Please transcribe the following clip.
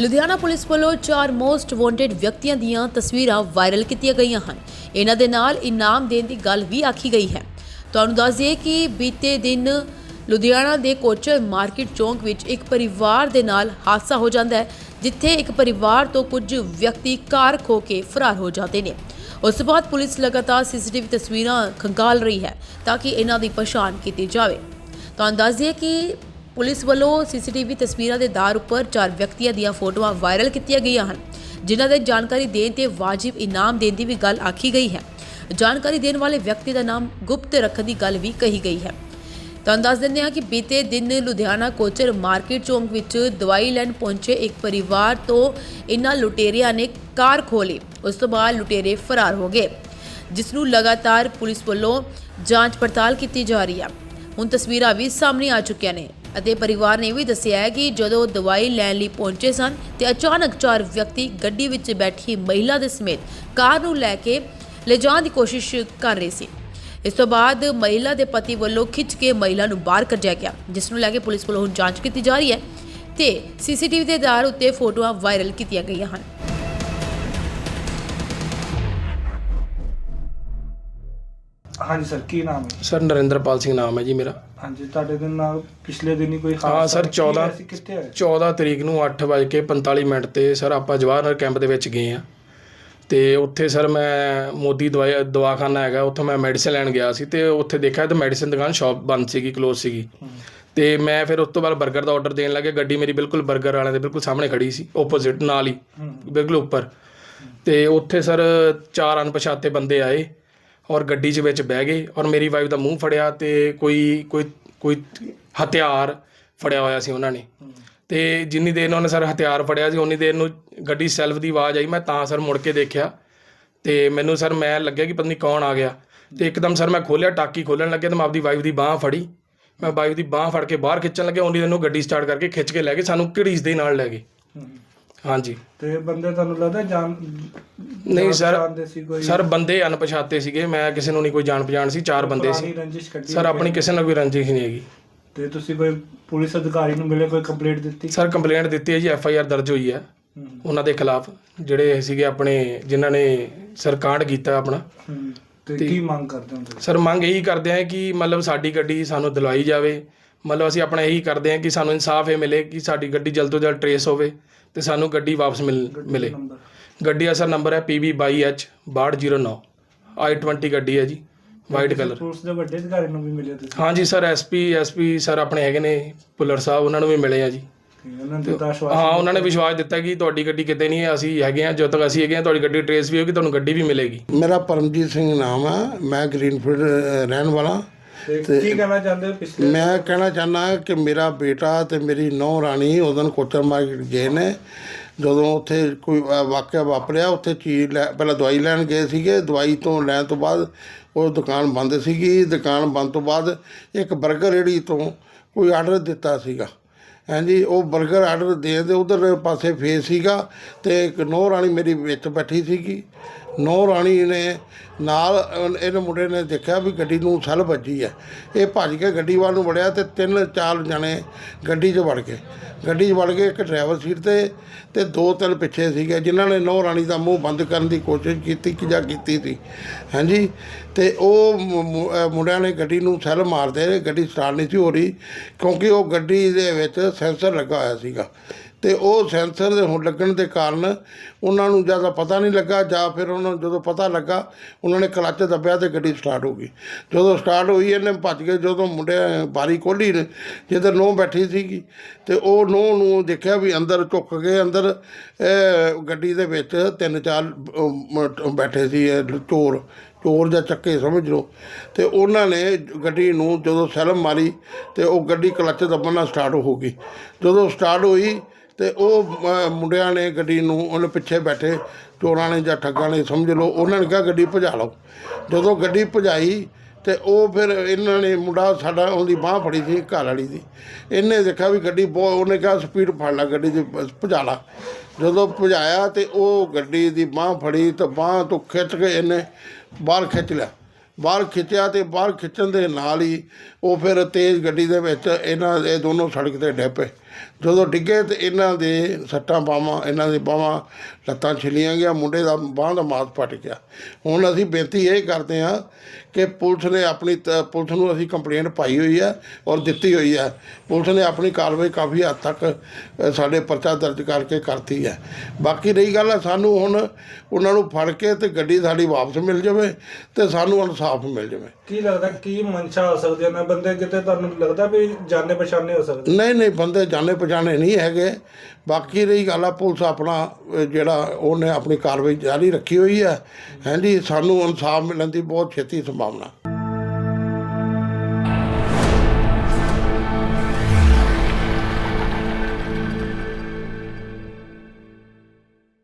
Ludhiana police ਵੱਲੋਂ ਚਾਰ most wanted ਵਿਅਕਤੀਆਂ ਦੀਆਂ ਤਸਵੀਰਾਂ ਵਾਇਰਲ ਕੀਤੀਆਂ ਗਈਆਂ ਹਨ। ਇਹਨਾਂ ਦੇ ਨਾਲ ਇਨਾਮ ਦੇਣ ਦੀ ਗੱਲ ਵੀ ਆਖੀ ਗਈ ਹੈ। ਤੁਹਾਨੂੰ ਦੱਸ ਦਈਏ ਕਿ ਬੀਤੇ ਦਿਨ ਲੁਧਿਆਣਾ ਦੇ ਕੋਚਰ ਮਾਰਕੀਟ ਚੌਂਕ ਵਿੱਚ ਇੱਕ ਪਰਿਵਾਰ ਦੇ ਨਾਲ ਹਾਦਸਾ ਹੋ ਜਾਂਦਾ ਹੈ, ਜਿੱਥੇ ਇੱਕ ਪਰਿਵਾਰ ਤੋਂ ਕੁਝ ਵਿਅਕਤੀ ਕਾਰ ਖੋ ਕੇ ਫਰਾਰ ਹੋ ਜਾਂਦੇ ਨੇ। ਉਸ ਤੋਂ ਬਾਅਦ ਪੁਲਿਸ ਲਗਾਤਾਰ ਸੀਸੀਟੀਵੀ ਤਸਵੀਰਾਂ ਖੰਗਾਲ ਰਹੀ ਹੈ ਤਾਂ ਕਿ ਇਹਨਾਂ ਦੀ ਪਛਾਣ ਕੀਤੀ ਜਾਵੇ। ਤੁਹਾਨੂੰ ਦੱਸ ਦਈਏ ਕਿ ਪੁਲਿਸ ਵੱਲੋਂ ਸੀਸੀਟੀਵੀ ਤਸਵੀਰਾਂ ਦੇ ਆਧਾਰ ਉੱਪਰ ਚਾਰ ਵਿਅਕਤੀਆਂ ਦੀਆਂ ਫੋਟੋਆਂ ਵਾਇਰਲ ਕੀਤੀਆਂ ਗਈਆਂ ਹਨ, ਜਿਨ੍ਹਾਂ ਦੇ ਜਾਣਕਾਰੀ ਦੇਣ ਤੇ ਵਾਜਿਬ ਇਨਾਮ ਦੇਣ ਦੀ ਵੀ ਗੱਲ ਆਖੀ ਗਈ ਹੈ। ਜਾਣਕਾਰੀ ਦੇਣ ਵਾਲੇ ਵਿਅਕਤੀ ਦਾ ਨਾਮ ਗੁਪਤ ਰੱਖਣ ਦੀ ਗੱਲ ਵੀ ਕਹੀ ਗਈ ਹੈ। ਤੁਹਾਨੂੰ ਦੱਸ ਦਿੰਦੇ ਹਾਂ ਕਿ ਬੀਤੇ ਦਿਨ ਲੁਧਿਆਣਾ ਕੋਚਰ ਮਾਰਕੀਟ ਚੌਂਕ ਵਿੱਚ ਦਵਾਈ ਲੈਣ ਪਹੁੰਚੇ ਇੱਕ ਪਰਿਵਾਰ ਤੋਂ ਇਨ੍ਹਾਂ ਲੁਟੇਰਿਆਂ ਨੇ ਕਾਰ ਖੋਲੀ ਉਸ ਤੋਂ ਬਾਅਦ ਲੁਟੇਰੇ ਫਰਾਰ ਹੋ ਗਏ, ਜਿਸ ਨੂੰ ਲਗਾਤਾਰ ਪੁਲਿਸ ਵੱਲੋਂ ਜਾਂਚ ਪੜਤਾਲ ਕੀਤੀ ਜਾ ਰਹੀ ਹੈ। ਹੁਣ ਤਸਵੀਰਾਂ ਵੀ ਸਾਹਮਣੇ ਆ ਚੁੱਕੀਆਂ ਨੇ। ਅਤੇ ਪਰਿਵਾਰ ਨੇ ਵੀ ਦੱਸਿਆ ਹੈ ਕਿ ਜਦੋਂ ਦਵਾਈ ਲੈਣ ਲਈ ਪਹੁੰਚੇ ਸਨ ਤੇ ਅਚਾਨਕ ਚਾਰ ਵਿਅਕਤੀ ਗੱਡੀ ਵਿੱਚ ਬੈਠੀ ਮਹਿਲਾ ਦੇ ਸਮੇਤ ਕਾਰ ਨੂੰ ਲੈ ਕੇ ਲਿਜਾਣ ਦੀ ਕੋਸ਼ਿਸ਼ ਕਰ ਰਹੇ ਸੀ। ਇਸ ਤੋਂ ਬਾਅਦ ਮਹਿਲਾ ਦੇ ਪਤੀ ਵੱਲੋਂ ਖਿੱਚ ਕੇ ਮਹਿਲਾ ਨੂੰ ਬਾਹਰ ਕੱਢਿਆ ਗਿਆ, ਜਿਸ ਨੂੰ ਲੈ ਕੇ ਪੁਲਿਸ ਵੱਲੋਂ ਹੁਣ ਜਾਂਚ ਕੀਤੀ ਜਾ ਰਹੀ ਹੈ ਤੇ ਸੀਸੀਟੀਵੀ ਦੇ ਆਧਾਰ ਉੱਤੇ ਫੋਟੋਆਂ ਵਾਇਰਲ ਕੀਤੀਆਂ ਗਈਆਂ ਹਨ। ਹਾਂਜੀ ਸਰ ਕੀ ਨਾਮ ਹੈ? ਸਰ ਨਰਿੰਦਰਪਾਲ ਸਿੰਘ ਨਾਮ ਹੈ ਜੀ ਮੇਰਾ। ਹਾਂਜੀ ਤੁਹਾਡੇ ਦੇ ਨਾਲ ਪਿਛਲੇ ਦਿਨ ਹੀ ਕੋਈ ਹਾਂ ਸਰ 14 ਕਿੱਥੇ ਹੋਇਆ 14 ਤਰੀਕ ਨੂੰ 8:45 ਮਿੰਟ ਤੇ ਸਰ ਆਪਾਂ ਜਵਾਹਰਨਰ ਕੈਂਪ ਦੇ ਵਿੱਚ ਗਏ ਆ ਤੇ ਉੱਥੇ ਸਰ ਮੈਂ ਮੋਦੀ ਦਵਾਈ ਦਵਾਖਾਨਾ ਹੈਗਾ ਉੱਥੋਂ ਮੈਂ ਮੈਡੀਸਨ ਲੈਣ ਗਿਆ ਸੀ ਤੇ ਉੱਥੇ ਦੇਖਿਆ ਤਾਂ ਮੈਡੀਸਨ ਦੁਕਾਨ ਸ਼ਾਪ ਬੰਦ ਸੀਗੀ ক্লোਜ਼ ਸੀਗੀ। ਤੇ ਮੈਂ ਫਿਰ ਉਸ ਤੋਂ ਬਾਅਦ 버ਗਰ ਦਾ ਆਰਡਰ ਦੇਣ ਲੱਗੇ ਗੱਡੀ ਮੇਰੀ ਬਿਲਕੁਲ 버ਗਰ ਵਾਲਿਆਂ ਦੇ ਬਿਲਕੁਲ ਸਾਹਮਣੇ ਖੜੀ ਸੀ ਆਪੋਜ਼ਿਟ ਨਾਲ ਹੀ। ਬਿਲਕੁਲ ਉੱਪਰ। ਤੇ ਉੱਥੇ ਸਰ ਚਾਰ ਅਣਪਛਾਤੇ ਬੰਦੇ ਆਏ। ਔਰ ਗੱਡੀ 'ਚ ਵਿੱਚ ਬਹਿ ਗਏ ਔਰ ਮੇਰੀ ਵਾਈਫ ਦਾ ਮੂੰਹ ਫੜਿਆ ਤੇ ਕੋਈ ਕੋਈ ਕੋਈ ਹਥਿਆਰ ਫੜਿਆ ਹੋਇਆ ਸੀ ਉਹਨਾਂ ਨੇ। ਤੇ ਜਿੰਨੀ ਦੇਰ ਨੂੰ ਉਹਨੇ ਸਰ ਹਥਿਆਰ ਫੜਿਆ ਸੀ ਉਨੀ ਦੇਰ ਨੂੰ ਗੱਡੀ ਸੈਲਫ ਦੀ ਆਵਾਜ਼ ਆਈ ਮੈਂ ਤਾਂ ਸਰ ਮੁੜ ਕੇ ਦੇਖਿਆ। ਤੇ ਮੈਨੂੰ ਸਰ ਮੈਂ ਲੱਗਿਆ ਕਿ ਪਤਾ ਨਹੀਂ ਕੌਣ ਆ ਗਿਆ। ਤੇ ਇੱਕਦਮ ਸਰ ਮੈਂ ਖੋਲਿਆ ਟਾਕੀ ਖੋਲਣ ਲੱਗਿਆ ਤੇ ਮੈਂ ਆਪਦੀ ਵਾਈਫ ਦੀ ਬਾਹ ਫੜੀ। ਮੈਂ ਵਾਈਫ ਦੀ ਬਾਹ ਫੜ ਕੇ ਬਾਹਰ ਖਿੱਚਣ ਲੱਗਿਆ ਉਨੀ ਦੇਰ ਨੂੰ ਗੱਡੀ ਸਟਾਰਟ ਕਰਕੇ ਖਿੱਚ ਕੇ ਲੈ ਗਏ ਸਾਨੂੰ ਘੜੀਸ ਦੇ ਨਾਲ ਲੈ ਗਏ। ਹਾਂਜੀ। ਤੇ ਬੰਦੇ ਤੁਹਾਨੂੰ ਲੱਗਦਾ ਜਾਣ ਨਹੀਂ ਸਰ ਜਾਣਦੇ ਸੀ ਕੋਈ? ਸਰ ਬੰਦੇ ਅਣਪਛਾਤੇ ਸੀਗੇ। ਮੈਂ ਕਿਸੇ ਨੂੰ ਨਹੀਂ ਕੋਈ ਜਾਣ ਪਛਾਣ ਸੀ ਚਾਰ ਬੰਦੇ ਸੀ। ਪੁਰਾਣੀ ਰੰਜਿਸ਼ ਕੱਢੀ ਸਰ ਆਪਣੀ ਕਿਸੇ ਨਾਲ ਕੋਈ ਰੰਜਿਸ਼ ਨਹੀਂ ਹੈਗੀ। ਤੇ ਤੁਸੀਂ ਕੋਈ ਪੁਲਿਸ ਅਧਿਕਾਰੀ ਨੂੰ ਮਿਲੇ ਕੋਈ ਕੰਪਲੇਂਟ ਦਿੱਤੀ? ਸਰ ਕੰਪਲੇਂਟ ਦਿੱਤੀ ਹੈ ਜੀ ਐਫ ਆਈ ਆਰ ਦਰਜ ਹੋਈ ਹੈ। ਉਹਨਾਂ ਦੇ ਖਿਲਾਫ ਜਿਹੜੇ ਸੀਗੇ ਆਪਣੇ ਜਿਨ੍ਹਾਂ ਨੇ ਸਰ ਕਾਂਡ ਕੀਤਾ ਆਪਣਾ। ਤੇ ਕੀ ਮੰਗ ਕਰਦੇ ਹੋ ਤੁਸੀਂ? ਸਰ ਮੰਗ ਇਹੀ ਕਰਦੇ ਆ ਕਿ ਮਤਲਬ ਸਾਡੀ ਗੱਡੀ ਸਾਨੂੰ ਦਿਲਵਾਈ ਜਾਵੇ। ਮਤਲਬ ਅਸੀਂ ਆਪਣਾ ਇਹੀ ਕਰਦੇ ਆ ਕਿ ਸਾਨੂੰ ਇਨਸਾਫ ਇਹ ਮਿਲੇ ਕਿ ਸਾਡੀ ਗੱਡੀ ਜਲਦ ਤੋਂ ਜਲਦ ਟਰੇਸ ਹੋਵੇ ਤੇ ਸਾਨੂੰ ਗੱਡੀ ਵਾਪਸ ਮਿਲ ਮਿਲੇ। ਨੰਬਰ ਗੱਡੀ ਦਾ ਸਰ ਨੰਬਰ ਹੈ PB22H 6209 i20 ਗੱਡੀ ਹੈ ਜੀ ਵਾਈਟ ਕਲਰ। ਪੁਲਿਸ ਦੇ ਵੱਡੇ ਅਧਿਕਾਰੀ ਨੂੰ ਵੀ ਮਿਲੇ ਤੁਸੀਂ? ਹਾਂਜੀ ਸਰ ਐਸਪੀ ਐਸਪੀ ਸਰ ਆਪਣੇ ਹੈਗੇ ਨੇ ਪੁੱਲਰ ਸਾਹਿਬ ਉਹਨਾਂ ਨੂੰ ਵੀ ਮਿਲੇ ਆ ਜੀ। ਤੇ ਉਹਨਾਂ ਨੇ ਦਿੱਤਾ ਆਸ਼ਵਾਸਨ। ਹਾਂ ਉਹਨਾਂ ਨੇ ਵਿਸ਼ਵਾਸ ਦਿੱਤਾ ਕਿ ਤੁਹਾਡੀ ਗੱਡੀ ਕਿਤੇ ਨਹੀਂ ਹੈ ਅਸੀਂ ਹੈਗੇ ਆ ਜਦੋਂ ਤੱਕ ਅਸੀਂ ਹੈਗੇ ਆ ਤੁਹਾਡੀ ਗੱਡੀ ਟਰੇਸ ਵੀ ਹੋਗੀ ਤੁਹਾਨੂੰ ਗੱਡੀ ਵੀ ਮਿਲੇਗੀ। ਮੇਰਾ ਪਰਮਜੀਤ ਸਿੰਘ ਨਾਮ ਹੈ ਮੈਂ ਗ੍ਰੀਨਫੀਲਡ ਰਹਿਣ ਵਾਲਾ। ਤੇ ਕੀ ਕਹਿਣਾ ਚਾਹੁੰਦੇ ਹੋ ਪਿਛਲੇ? ਮੈਂ ਕਹਿਣਾ ਚਾਹੁੰਦਾ ਕਿ ਮੇਰਾ ਬੇਟਾ ਤੇ ਮੇਰੀ ਨੌਂ ਰਾਣੀ ਉਦੋਂ ਕੋਚਰ ਮਾਰਕੀਟ ਗਏ ਨੇ। ਜਦੋਂ ਉੱਥੇ ਕੋਈ ਵਾਕਿਆ ਵਾਪਰਿਆ, ਉੱਥੇ ਚੀਜ਼ ਲੈ, ਪਹਿਲਾਂ ਦਵਾਈ ਲੈਣ ਗਏ ਸੀਗੇ। ਦਵਾਈ ਤੋਂ ਲੈਣ ਤੋਂ ਬਾਅਦ ਉਹ ਦੁਕਾਨ ਬੰਦ ਸੀਗੀ। ਦੁਕਾਨ ਬੰਦ ਤੋਂ ਬਾਅਦ ਇੱਕ 버ਗਰ ਰੇੜੀ ਤੋਂ ਕੋਈ ਆਰਡਰ ਦਿੱਤਾ ਸੀਗਾ। ਹਾਂਜੀ, ਉਹ 버ਗਰ ਆਰਡਰ ਦੇ ਦੇ, ਉਧਰ ਪਾਸੇ ਫੇਸ ਸੀਗਾ ਤੇ ਇੱਕ ਨੌ ਰਾਣੀ ਮੇਰੀ ਵਿੱਚ ਬੈਠੀ ਸੀਗੀ। ਨੌ ਰਾਣੀ ਨੇ ਨਾਲ ਇਹਨੇ ਮੁੰਡੇ ਨੇ ਦੇਖਿਆ ਵੀ ਗੱਡੀ ਨੂੰ ਸੱਲ ਵੱਜੀ ਹੈ ਇਹ ਭੱਜ ਕੇ ਗੱਡੀ ਵੱਲ ਨੂੰ ਵੜਿਆ ਤੇ ਤਿੰਨ ਚਾਰ ਜਣੇ ਗੱਡੀ 'ਚ ਵੜ ਗਏ। ਗੱਡੀ 'ਚ ਵੜ ਕੇ ਇੱਕ ਡਰਾਈਵਰ ਸੀਟ ਤੇ ਤੇ ਦੋ ਤਿੰਨ ਪਿੱਛੇ ਸੀਗੇ, ਜਿਨ੍ਹਾਂ ਨੇ ਨੌ ਰਾਣੀ ਦਾ ਮੂੰਹ ਬੰਦ ਕਰਨ ਦੀ ਕੋਸ਼ਿਸ਼ ਕੀਤੀ ਕਿ ਜਾਂ ਕੀਤੀ ਸੀ। ਹਾਂਜੀ, ਤੇ ਉਹ ਮੁੰਡਿਆਂ ਨੇ ਗੱਡੀ ਨੂੰ ਸੈੱਲ ਮਾਰਦੇ ਗੱਡੀ ਸਟਾਰਟ ਨਹੀਂ ਸੀ ਹੋ ਰਹੀ, ਕਿਉਂਕਿ ਉਹ ਗੱਡੀ ਦੇ ਵਿੱਚ ਸੈਂਸਰ ਲੱਗਾ ਹੋਇਆ ਸੀਗਾ। ਤੇ ਉਹ ਸੈਂਸਰ ਦੇ ਹੁਣ ਲੱਗਣ ਦੇ ਕਾਰਨ ਉਹਨਾਂ ਨੂੰ ਜ਼ਿਆਦਾ ਪਤਾ ਨਹੀਂ ਲੱਗਾ, ਜਾਂ ਫਿਰ ਉਹਨਾਂ ਨੂੰ ਜਦੋਂ ਪਤਾ ਲੱਗਾ, ਉਹਨਾਂ ਨੇ ਕਲੱਚ ਦੱਬਿਆ ਤੇ ਗੱਡੀ ਸਟਾਰਟ ਹੋ ਗਈ। ਜਦੋਂ ਸਟਾਰਟ ਹੋਈ, ਇਹਨੇ ਭੱਜ ਕੇ ਜਦੋਂ ਮੁੰਡੇ, ਬਾਰੀ ਖੋਲੀ ਨੇ, ਜਿੱਧਰ ਨੋ ਬੈਠੀ ਸੀਗੀ, ਤੇ ਉਹ ਨੋ ਨੂੰ ਦੇਖਿਆ ਵੀ ਅੰਦਰ ਝੁੱਕ ਕੇ ਅੰਦਰ ਗੱਡੀ ਦੇ ਵਿੱਚ ਤਿੰਨ ਚਾਰ ਬੈਠੇ ਸੀ, ਇਹ ਚੋਰ ਚੋਰ ਜਾਂ ਚੱਕੇ ਸਮਝ ਲਓ। ਤੇ ਉਹਨਾਂ ਨੇ ਗੱਡੀ ਨੂੰ ਜਦੋਂ ਸੈਲਮ ਮਾਰੀ, ਤੇ ਉਹ ਗੱਡੀ ਕਲੱਚ ਦੱਬਣਾ ਸਟਾਰਟ ਹੋ ਗਈ। ਜਦੋਂ ਸਟਾਰਟ ਹੋਈ ਤੇ ਉਹ ਮੁੰਡਿਆਂ ਨੇ ਗੱਡੀ ਨੂੰ ਉਹਨੇ ਪਿੱਛੇ ਬੈਠੇ, ਚੋਰਾਂ ਨੇ ਜਾਂ ਠੱਗਾਂ ਨੇ, ਸਮਝ ਲਓ, ਉਹਨਾਂ ਨੇ ਕਿਹਾ ਗੱਡੀ ਭਜਾ ਲਓ। ਜਦੋਂ ਗੱਡੀ ਭਜਾਈ ਤੇ ਉਹ ਫਿਰ ਇਹਨਾਂ ਨੇ ਮੁੰਡਾ ਸਾਡਾ ਉਹਦੀ ਬਾਹ ਫੜੀ ਸੀ, ਘਰ ਵਾਲੀ ਦੀ। ਇਹਨੇ ਦੇਖਿਆ ਵੀ ਗੱਡੀ ਬਹੁਤ, ਉਹਨੇ ਕਿਹਾ ਸਪੀਡ ਫੜ ਲਾ, ਗੱਡੀ ਦੀ ਭਜਾ ਲਾ। ਜਦੋਂ ਭਜਾਇਆ ਤੇ ਉਹ ਗੱਡੀ ਦੀ ਬਾਹ ਫੜੀ ਤਾਂ ਬਾਹ ਤੋਂ ਖਿੱਚ ਕੇ ਇਹਨੇ ਬਾਹਰ ਖਿੱਚ ਲਿਆ। ਬਾਹਰ ਖਿੱਚਿਆ ਤੇ ਬਾਹਰ ਖਿੱਚਣ ਦੇ ਨਾਲ ਹੀ ਉਹ ਫਿਰ ਤੇਜ਼ ਗੱਡੀ ਦੇ ਵਿੱਚ ਇਹਨਾਂ, ਇਹ ਦੋਨੋਂ ਸੜਕ ਤੇ ਡਿੱਪੇ ਜਦੋਂ ਡਿੱਗੇ ਤੇ ਇਹਨਾਂ ਦੇ ਸੱਟਾਂ ਬਾਹਾਂ, ਇਹਨਾਂ ਦੇ ਬਾਹਾਂ ਲੱਤਾਂ ਛਿਲੀਆਂ ਗਿਆ ਮੁੰਡੇ ਦਾ ਬਾਂਹ ਦਾ ਮਾਸ ਫਟ ਗਿਆ। ਹੁਣ ਅਸੀਂ ਬੇਨਤੀ ਇਹ ਕਰਦੇ ਹਾਂ ਕਿ ਪੁਲਿਸ ਨੇ ਆਪਣੀ ਤ- ਪੁਲਿਸ ਨੂੰ ਅਸੀਂ ਕੰਪਲੇਂਟ ਪਾਈ ਹੋਈ ਹੈ ਔਰ ਦਿੱਤੀ ਹੋਈ ਹੈ। ਪੁਲਿਸ ਨੇ ਆਪਣੀ ਕਾਰਵਾਈ ਕਾਫੀ ਹੱਦ ਤੱਕ ਸਾਡੇ ਪਰਚਾ ਦਰਜ ਕਰਕੇ ਕਰਤੀ ਹੈ। ਬਾਕੀ ਰਹੀ ਗੱਲ ਹੈ, ਸਾਨੂੰ ਹੁਣ ਉਹਨਾਂ ਨੂੰ ਫੜ ਕੇ ਤੇ ਗੱਡੀ ਸਾਡੀ ਵਾਪਸ ਮਿਲ ਜਾਵੇ ਤੇ ਸਾਨੂੰ ਇਨਸਾਫ ਮਿਲ ਜਾਵੇ। ਕੀ ਲੱਗਦਾ ਕੀ ਮਨਸ਼ਾ ਹੋ ਸਕਦੀ ਹੈ? ਨਾ ਬੰਦੇ ਕਿਤੇ ਤੁਹਾਨੂੰ ਲੱਗਦਾ ਵੀ ਜਾਣੇ ਪਛਾਣੇ ਹੋ ਸਕਦੇ? ਨਹੀਂ ਨਹੀਂ ਬੰਦੇ ਜਾਣੇ ਪਛਾਣੇ ਨਹੀਂ ਹੈਗੇ। ਬਾਕੀ ਰਹੀ ਗੱਲ ਆ ਪੁਲਿਸ ਆਪਣਾ ਅ, ਜਿਹੜਾ ਉਹਨੇ ਆਪਣੀ ਕਾਰਵਾਈ ਜਾਰੀ ਰੱਖੀ ਹੋਈ ਹੈ। ਹਾਂਜੀ ਸਾਨੂੰ ਇਨਸਾਫ ਮਿਲਣ ਦੀ ਬਹੁਤ ਛੇਤੀ ਸੰਭਾਵਨਾ।